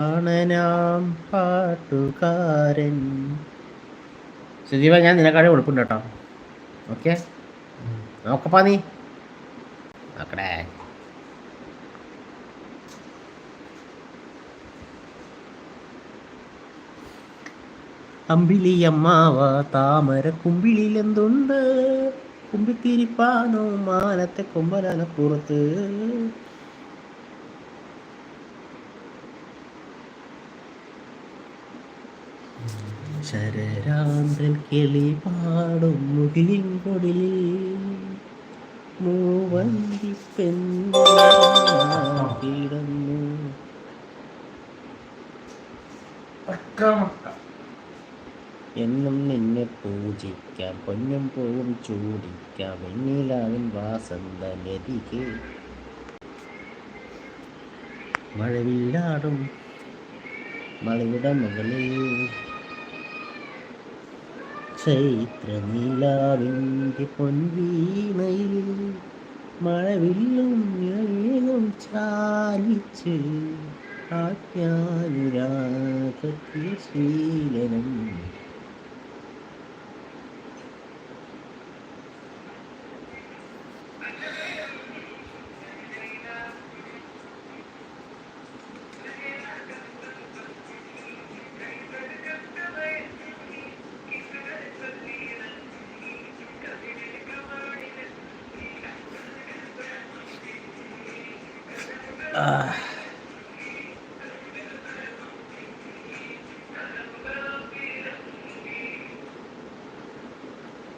ആണനാം പാട്ടുകാരൻ. ഞാൻ നിനക്കാടെ ഉടുപ്പുണ്ട് കേട്ടോ. ഓക്കെ? നോക്കപ്പാ നീ. നോക്കടേ. അമ്പിളി അമ്മാവ താമര കുമ്പിളിലെന്തുണ്ട്? കുമ്പിത്തിരിപ്പാനോ മാനത്തെ കൊമ്പനാനപ്പുറത്ത് ശരരാന്തൽ കിളി പാടും മുകിലിൻ കൊടിലിൽ. മൂവന്തി പെണ്ണു എന്നും നിന്നെ പൂജിക്കാം. പൊന്നും പൂവും ചൂടിക്കാം. വെണ്ണിലാവിൻ വാസന്ത ലതികെ മഴവില്ലാടും മഴയുടെ മുകളിൽ ചൈത്രനിലാവിന്റെ പൊൻവീണയിൽ മഴവില്ലും നിഴലും ചാലിച്ച് ആജ്ഞാനുരാഗത്തിൽ ശീലനം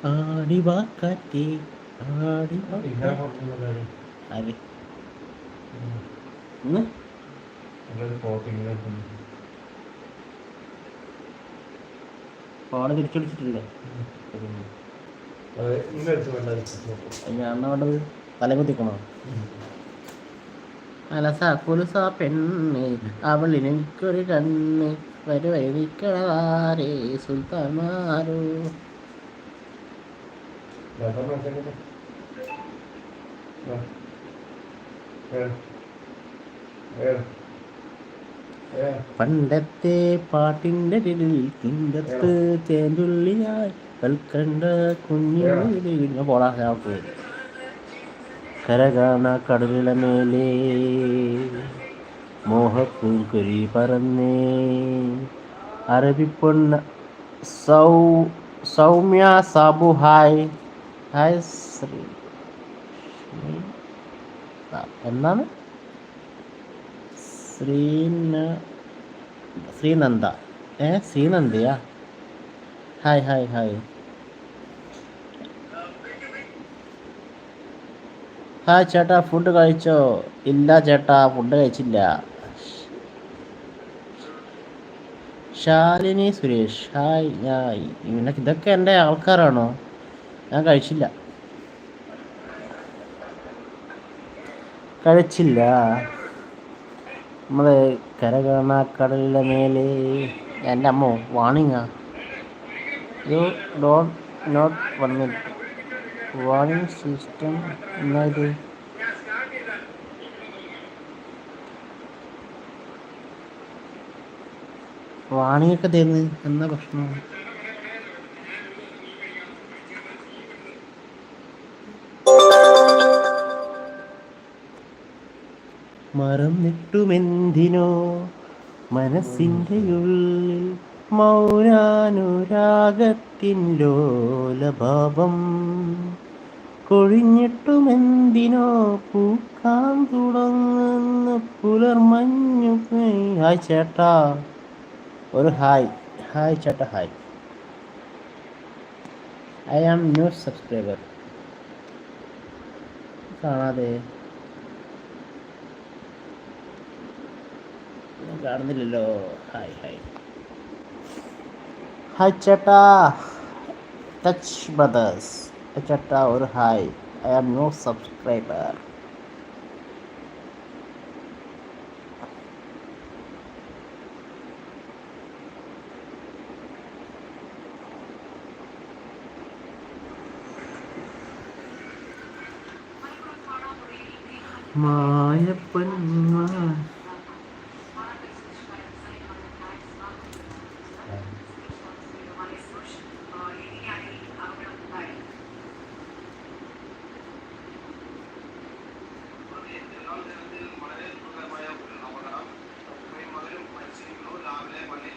ആടിവാ കാറ്റേ. ആടിവാ അതെ. ഫോണ് തിരിച്ചു വിളിച്ചിട്ടില്ലേ. ഞാൻ എന്നാ വേണ്ടത് തല കുത്തിക്കണോ കുലുസാ പെണ്ണ് അവളിനെനിക്കൊരു കണ്ണ്. വരുവഴിക്കണവാരേ സുൽത്താൻമാരോ. പണ്ടത്തെ പാട്ടിന്റെ കിണ്ടത്ത് തേന്തുള്ളിയായി കൽക്കണ്ട കുഞ്ഞു പോയി. കരകാണ കടലില മേലേ മോഹപ്പൂങ്കുരി പറന്നേ. അറബിപ്പൊണ്ണ സൗ സൗമ്യ സാബു ഹായ്. ഹായ് ശ്രീ എന്നാണ്? ശ്രീന ശ്രീനന്ദ. ഏ ശ്രീനന്ദയാ? Hi hi hi. ഹായ് ചേട്ടാ ഫുഡ് കഴിച്ചോ? ഇല്ല ചേട്ടാ ഫുഡ് കഴിച്ചില്ല. ശാലിനി സുരേഷ് ഹായ് ഞാൻ നിനക്ക് ഇതൊക്കെ എന്റെ ആൾക്കാരാണോ? ഞാൻ കഴിച്ചില്ല. കഴിച്ചില്ല. നമ്മൾ കര കടലിലെ മേലെ. എന്റെ അമ്മ വാണിങ്ങാ യു ഡോണ്ട് നോട്ട് വന്നിട്ട് വാണിംഗ് സിസ്റ്റം എന്നായത് വാണിയൊക്കെ തരുന്നു? എന്ന പ്രശ്നമാണ് മറന്നിട്ടുമെന്തിനോ മനസ്സിന്റെ ഉള്ളിൽ മൗനാനുരാഗത്തിൻ ലോലഭാവം. കൊഴിഞ്ഞിട്ടുമെന്തിനോ പൂക്കാൻ തുടങ്ങുന്ന പുലർമഞ്ഞു ഹായ് ചേട്ടാ. ഒരു ഹായ്. ഹായ് ചേട്ട hi. I am new subscriber. കാണാതെ. കാണുന്നില്ലല്ലോ. Hi hi. ഹായ് ചേട്ടാ ടച്ച് ബ്രദേഴ്സ് ചേട്ടാ ഒരു hi I am new subscriber മായപ്പന്മാ రావులే మళ్ళీ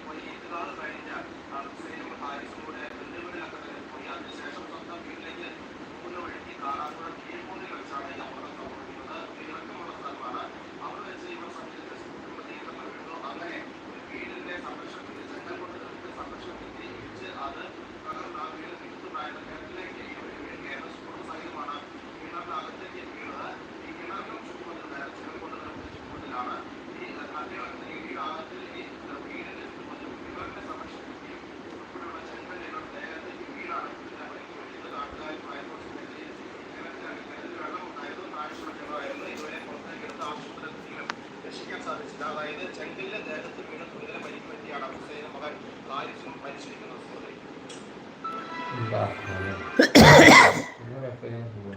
സാധിച്ചത് അതായത് ചെങ്കലിലെ ദേഹത്ത് വീണ് ഗുരുതര പരിക്ക് പറ്റിയാണ് ഹുസൈൻ മകൻ താരിഫും മരിച്ചിരിക്കുന്നത്.